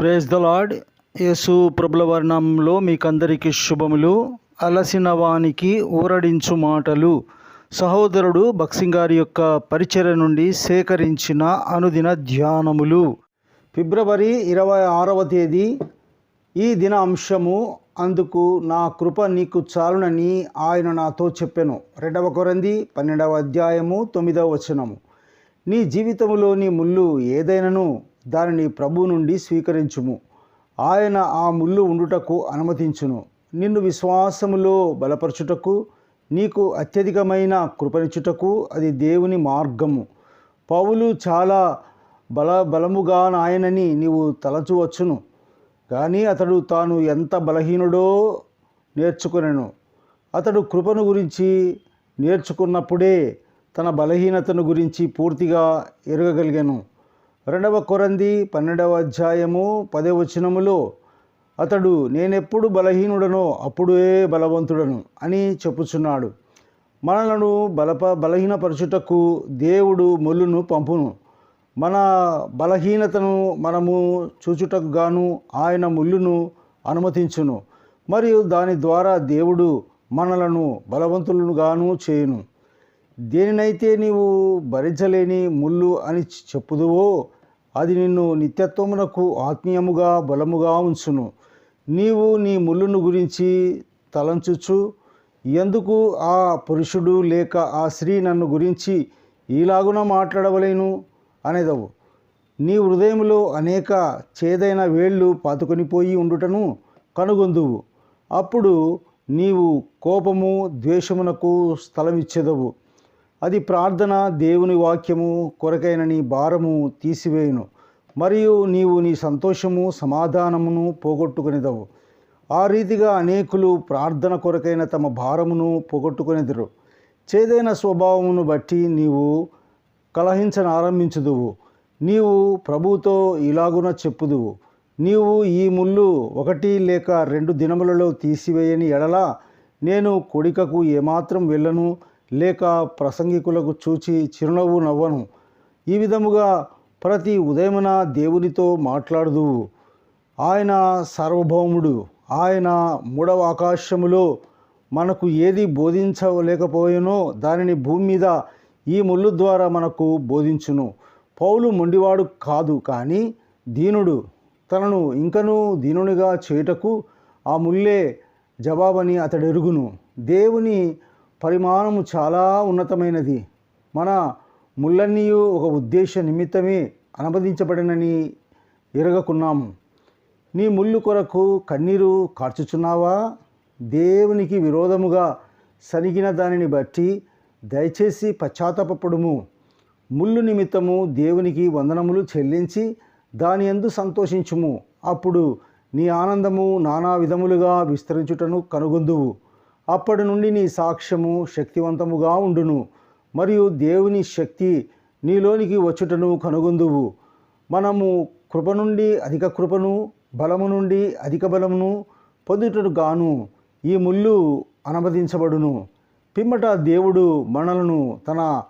Praise the lord యేసు ప్రభుల వర్ణంలో మీకందరికీ శుభములు. అలసిన వానికి ఊరడించు మాటలు. సహోదరుడు బక్సింగ్ గారి యొక్క పరిచర్య నుండి సేకరించిన అనుదిన ధ్యానములు. ఫిబ్రవరి ఇరవై ఆరవ తేదీ. ఈ దిన అంశము అందుకు నా కృప నీకు చాలునని ఆయన నాతో చెప్పెను. రెండవ కొరంది పన్నెండవ అధ్యాయము తొమ్మిదవ వచనము. నీ జీవితంలోని ముళ్ళు ఏదైనను దానిని ప్రభు నుండి స్వీకరించుము. ఆయన ఆ ముళ్ళు ఉండుటకు అనుమతించును. నిన్ను విశ్వాసములో బలపరచుటకు నీకు అత్యధికమైన కృపనిచ్చుటకు అది దేవుని మార్గము. పౌలు చాలా బల బలముగా నాయనని నీవు తలచువచ్చును. కానీ అతడు తాను ఎంత బలహీనుడో నేర్చుకునెను. అతడు కృపను గురించి నేర్చుకున్నప్పుడే తన బలహీనతను గురించి పూర్తిగా ఎరగగలిగాను. రెండవ కొరంది పన్నెండవ అధ్యాయము పదే వచనములో అతడు నేనెప్పుడు బలహీనుడనో అప్పుడే బలవంతుడను అని చెప్పుచున్నాడు. మనలను బలప బలహీనపరచుటకు దేవుడు మొల్లును పంపును. మన బలహీనతను మనము చూచుటకు గాను ఆయన ముళ్ళును అనుమతించును. మరియు దాని ద్వారా దేవుడు మనలను బలవంతులను గాను చేయును. దేనినైతే నీవు భరించలేని ముళ్ళు అని చెప్పుదువో అది నిన్ను నిత్యత్వమునకు ఆత్మీయముగా బలముగా ఉంచును. నీవు నీ ముళ్ళును గురించి తలంచుచు ఎందుకు ఆ పురుషుడు లేక ఆ స్త్రీ నన్ను గురించి ఈలాగున మాట్లాడవలేను అనేదవు. నీ హృదయంలో అనేక చేదైన వేళ్ళు పాతుకొనిపోయి ఉండుటను కనుగొందువు. అప్పుడు నీవు కోపము ద్వేషమునకు స్థలమిచ్చేదవు. అది ప్రార్థన దేవుని వాక్యము కొరకైన నీ భారము తీసివేయును. మరియు నీవు నీ సంతోషము సమాధానమును పోగొట్టుకునేదవు. ఆ రీతిగా అనేకులు ప్రార్థన కొరకైన తమ భారమును పోగొట్టుకునేదరు. చేదైన స్వభావమును బట్టి నీవు కలహించనారంభించుదువు. నీవు ప్రభుతో ఇలాగున చెప్పుదువు. నీవు ఈ ముళ్ళు ఒకటి లేక రెండు దినములలో తీసివేయని ఎడల నేను కొడికకు ఏమాత్రం వెళ్ళను. లేక ప్రసంగికులకు చూచి చిరునవ్వు నవ్వను. ఈ విధముగా ప్రతి ఉదయమున దేవునితో మాట్లాడుదువు ఆయన సార్వభౌముడు. ఆయన మూడవ ఆకాశములో మనకు ఏది బోధించలేకపోయినో దానిని భూమి మీద ఈ ముళ్ళు ద్వారా మనకు బోధించును. పౌలు మొండివాడు కాదు కానీ దీనుడు. తనను ఇంకనూ దీనునిగా చేయుటకు ఆ ముల్లే జవాబని అతడెరుగును. దేవుని పరిమాణము చాలా ఉన్నతమైనది. మన ముళ్ళన్నీయు ఒక ఉద్దేశ నిమిత్తమే అనుమతించబడినని ఎరగకున్నాము. నీ ముళ్ళు కొరకు కన్నీరు కార్చుచున్నావా? దేవునికి విరోధముగా సరిగిన దానిని బట్టి దయచేసి పశ్చాత్తాపడుము ముళ్ళు నిమిత్తము దేవునికి వందనములు చెల్లించి దాని ఎందు సంతోషించుము. అప్పుడు నీ ఆనందము నానా విధములుగా విస్తరించుటను కనుగొందువు. అప్పటి నుండి నీ సాక్ష్యము శక్తివంతముగా ఉండును. మరియు దేవుని శక్తి నీలోనికి వచ్చుటను కనుగొందువు. మనము కృప నుండి అధిక కృపను బలము నుండి అధిక బలమును పొందుటను గాను ఈ ముళ్ళు అనుమతించబడును. పిమ్మట దేవుడు మనలను తన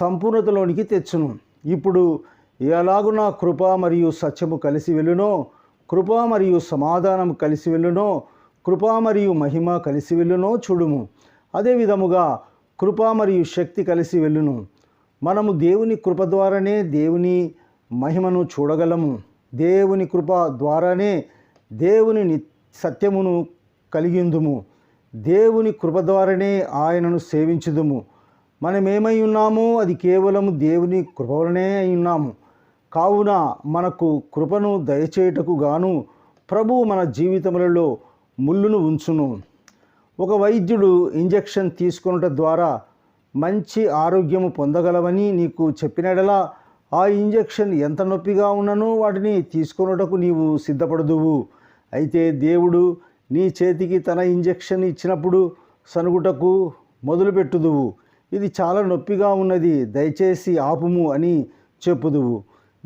సంపూర్ణతలోనికి తెచ్చును. ఇప్పుడు ఎలాగున కృప మరియు సత్యము కలిసి వెళ్ళునో కృప మరియు సమాధానం కలిసి వెళ్ళునో కృప మరియు మహిమ కలిసి వెళ్ళునో చూడుము. అదే విధముగా కృప మరియు శక్తి కలిసి వెళ్ళును. మనము దేవుని కృప ద్వారానే దేవుని మహిమను చూడగలము. దేవుని కృప ద్వారానే దేవుని సత్యమును కలిగిందుము. దేవుని కృప ద్వారానే ఆయనను సేవించుదుము. మనమేమై ఉన్నామో అది కేవలము దేవుని కృప వలనే అయి ఉన్నాము. కావున మనకు కృపను దయచేయటకు గాను ప్రభు మన జీవితములలో ముళ్ళును ఉంచును. ఒక వైద్యుడు ఇంజెక్షన్ తీసుకొనుట ద్వారా మంచి ఆరోగ్యము పొందగలవని నీకు చెప్పినడలా ఆ ఇంజెక్షన్ ఎంత నొప్పిగా ఉన్ననో వాటిని తీసుకొనుటకు నీవు సిద్ధపడదువు. అయితే దేవుడు నీ చేతికి తన ఇంజెక్షన్ ఇచ్చినప్పుడు సనుగుటకు మొదలుపెట్టుదువు. ఇది చాలా నొప్పిగా ఉన్నది దయచేసి ఆపుము అని చెప్పుదువు.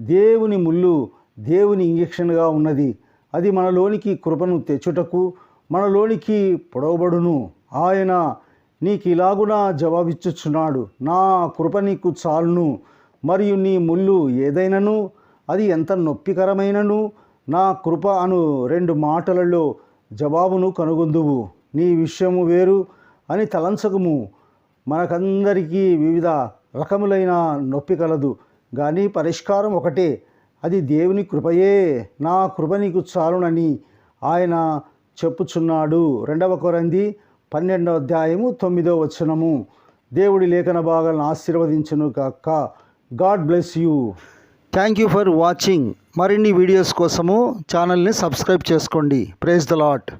దేవుని ముళ్ళు దేవుని ఇంజెక్షన్గా ఉన్నది. అది మనలోనికి కృపను తెచ్చుటకు మనలోనికి పొడవబడును. ఆయన నీకు ఇలాగునా జవాబిచ్చుచున్నాడు. నా కృప నీకు చాలును. మరియు నీ ముళ్ళు ఏదైనను? అది ఎంత నొప్పికరమైనను? నా కృప అను రెండు మాటలలో జవాబును కనుగొందువు. నీ విషయము వేరు అని తలంచకము. మనకందరికీ వివిధ రకములైన నొప్పి కలదు కానీ పరిష్కారం ఒకటే. అది దేవుని కృపయే. నా కృప నీకు చాలునని ఆయన చెప్పుచున్నాడు. రెండవ కొరంది పన్నెండవ అధ్యాయము తొమ్మిదవ వచనము. దేవుడి లేఖన భాగాలను ఆశీర్వదించును కాక God bless you. Thank you for watching మరిన్ని వీడియోస్ కోసము ఛానల్ని సబ్స్క్రైబ్ చేసుకోండి. Praise the lot